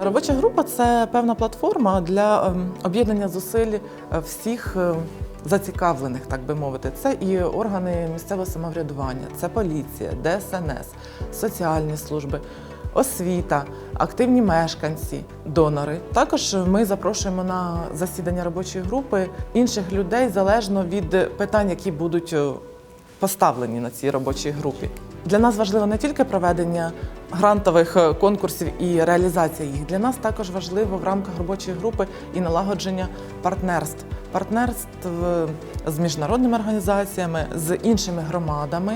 Робоча група це певна платформа для ем, об'єднання зусиль е, всіх е, зацікавлених, так би мовити. Це і органи місцевого самоврядування, це поліція, ДСНС, соціальні служби. Освіта, активні мешканці, донори. Також ми запрошуємо на засідання робочої групи інших людей залежно від питань, які будуть е, поставлені на цій робочій групі. Для нас важливо не тільки проведення грантових е, конкурсів і реалізація їх. Для нас також важливо в рамках робочої групи і налагодження партнерств. Партнерств е, з міжнародними організаціями, з іншими громадами.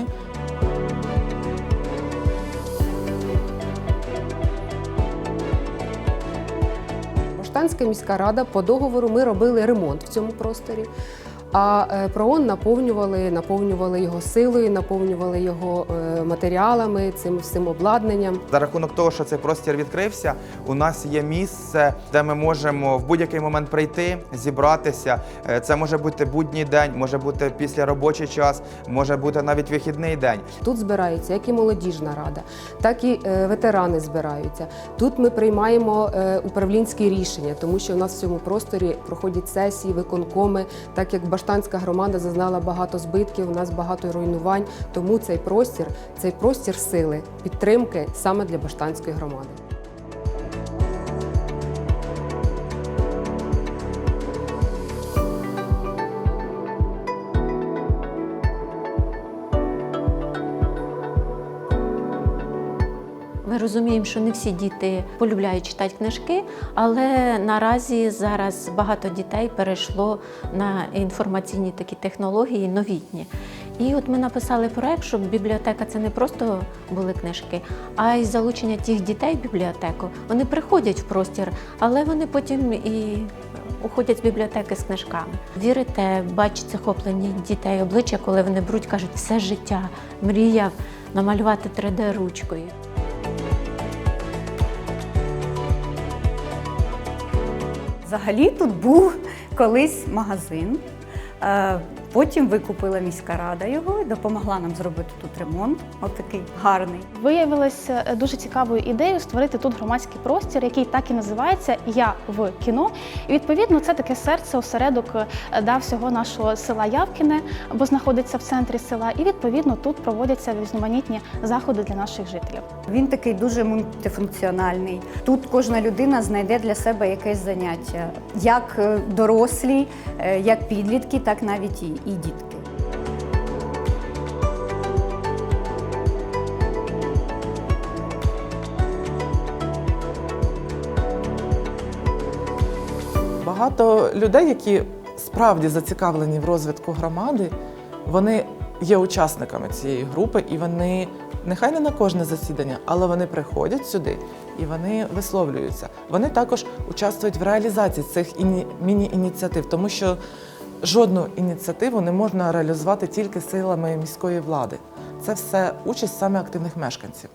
Баштанська міська рада по договору ми робили ремонт в цьому просторі. А е, проон наповнювали, наповнювали його силою, наповнювали його е, матеріалами, цим всім обладнанням. За рахунок того, що цей простір відкрився, у нас є місце, де ми можемо в будь-який момент прийти, зібратися. Е, Це може бути будній день, може бути після робочий час, може бути навіть вихідний день. Тут збираються як і молодіжна рада, так і ветерани збираються. Тут ми приймаємо управлінські рішення, тому що у нас в цьому просторі проходять сесії, виконкоми, так як Баштанська громада зазнала багато збитків, у нас багато руйнувань. Тому цей простір цей простір сили, підтримки саме для Баштанської громади. Розуміємо, що не всі діти полюбляють читати книжки, але наразі зараз багато дітей перейшло на інформаційні такі технології новітні. І от ми написали проект, щоб бібліотека це не просто були книжки, а й залучення тих дітей в бібліотеку. Вони приходять в простір, але вони потім і уходять з бібліотеки з книжками. Вірите, бачите захоплені дітей обличчя, коли вони беруть, кажуть, все життя мріяв намалювати 3D ручкою. Взагалі тут був колись магазин. Потім викупила міська рада його і допомогла нам зробити тут ремонт. Отакий гарний. Виявилося е, дуже цікавою ідеєю створити тут громадський простір, який так і називається Я в кіно. І відповідно це таке серце, осередок е, да, всього нашого села Явкіне, бо знаходиться в центрі села. І відповідно тут проводяться різноманітні заходи для наших жителів. Він такий дуже мультифункціональний. Тут кожна людина знайде для себе якесь заняття, як е, дорослі, як підлітки, так навіть і, і дітки. Багато людей, які справді зацікавлені в розвитку громади, вони є учасниками цієї групи, і вони нехай не на кожне засідання, але вони приходять сюди і вони висловлюються. Вони також участвують в реалізації цих іні- міні-ініціатив, тому що жодну ініціативу не можна реалізувати тільки силами міської влади. Це все участь саме активних мешканців.